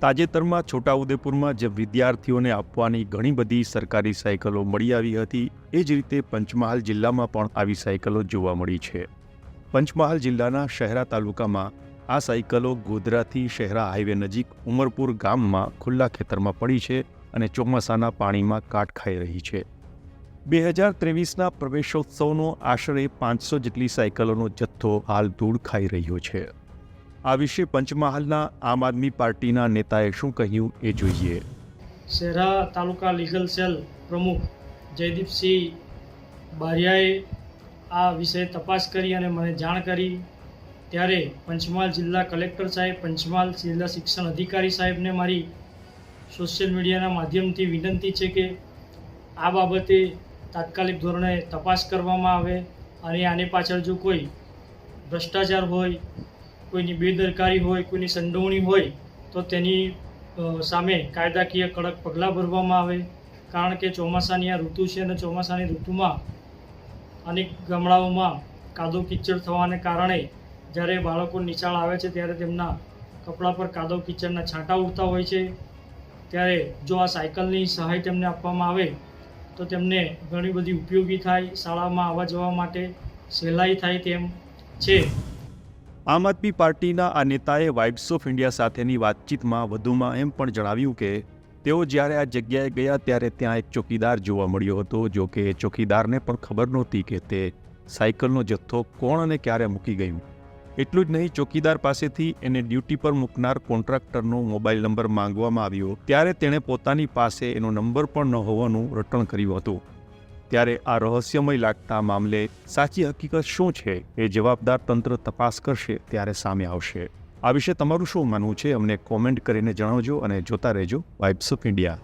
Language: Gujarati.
તાજેતરમાં છોટાઉદેપુરમાં જે વિદ્યાર્થીઓને આપવાની ઘણી બધી સરકારી સાયકલો મળી આવી હતી. એ જ રીતે પંચમહાલ જિલ્લામાં પણ આવી સાયકલો જોવા મળી છે. પંચમહાલ જિલ્લાના શહેરા તાલુકામાં આ સાયકલો ગોધરાથી શહેરા હાઈવે નજીક ઉમરપુર ગામમાં ખુલ્લા ખેતરમાં પડી છે અને ચોમાસાના પાણીમાં કાટ ખાઈ રહી છે. બે હજાર ત્રેવીસના પ્રવેશોત્સવનો આશરે પાંચસો જેટલી સાયકલોનો જથ્થો હાલ ધૂળ ખાઈ રહ્યો છે. આ વિશે પંચમહાલના આમ આદમી પાર્ટીના નેતાએ શું કહ્યું એ જોઈએ. શહેરા તાલુકા લીગલ સેલ પ્રમુખ જયદીપસિંહ બારિયાએ આ વિષય તપાસ કરી અને મને જાણ કરી. ત્યારે પંચમહાલ જિલ્લા કલેક્ટર સાહેબ, પંચમહાલ જિલ્લા શિક્ષણ અધિકારી સાહેબને મારી સોશિયલ મીડિયાના માધ્યમથી વિનંતી છે કે આ બાબતે તાત્કાલિક ધોરણે તપાસ કરવામાં આવે અને આની પાછળ જો કોઈ ભ્રષ્ટાચાર હોય કોઈની બેદરકારી હોય, કોઈની સંડોવણી હોય, તો તેની સામે કાયદાકીય કડક પગલાં ભરવામાં આવે. કારણ કે ચોમાસાની આ ઋતુ છે અને ચોમાસાની ઋતુમાં અનેક ગામડાઓમાં કાદવ કિચડ થવાને કારણે જ્યારે બાળકો નિશાળ આવે છે ત્યારે તેમના કપડાં પર કાદવ કિચડના છાંટા ઉડતા હોય છે. ત્યારે જો આ સાયકલની સહાય તેમને આપવામાં આવે, તો તેમને ઘણી બધી ઉપયોગી થાય, શાળામાં આવવા જવા માટે સહેલાઈ થાય તેમ છે. આમ આદમી પાર્ટીના આ નેતાએ વાઇબ્સ ઓફ ઇન્ડિયા સાથેની વાતચીતમાં વધુમાં એમ પણ જણાવ્યું કે તેઓ જ્યારે આ જગ્યાએ ગયા ત્યારે ત્યાં એક ચોકીદાર જોવા મળ્યો હતો, જો કે ચોકીદારને પણ ખબર નહોતી કે તે સાયકલનો જથ્થો કોણ અને ક્યારે મૂકી ગયું. એટલું જ નહીં, ચોકીદાર પાસેથી એને ડ્યુટી પર મૂકનાર કોન્ટ્રાક્ટરનો મોબાઈલ નંબર માંગવામાં આવ્યો, ત્યારે તેણે પોતાની પાસે એનો નંબર પણ ન હોવાનું રટણ કર્યું હતું. ત્યારે આ રહસ્યમય લાગતા મામલે સાચી હકીકત શું છે એ જવાબદાર તંત્ર તપાસ કરશે ત્યારે સામે આવશે. આ વિશે તમારું શું માનવું છે અમને કોમેન્ટ કરીને જણાવજો અને જોતા રહેજો વાઇબ્સ ઓફ ઇન્ડિયા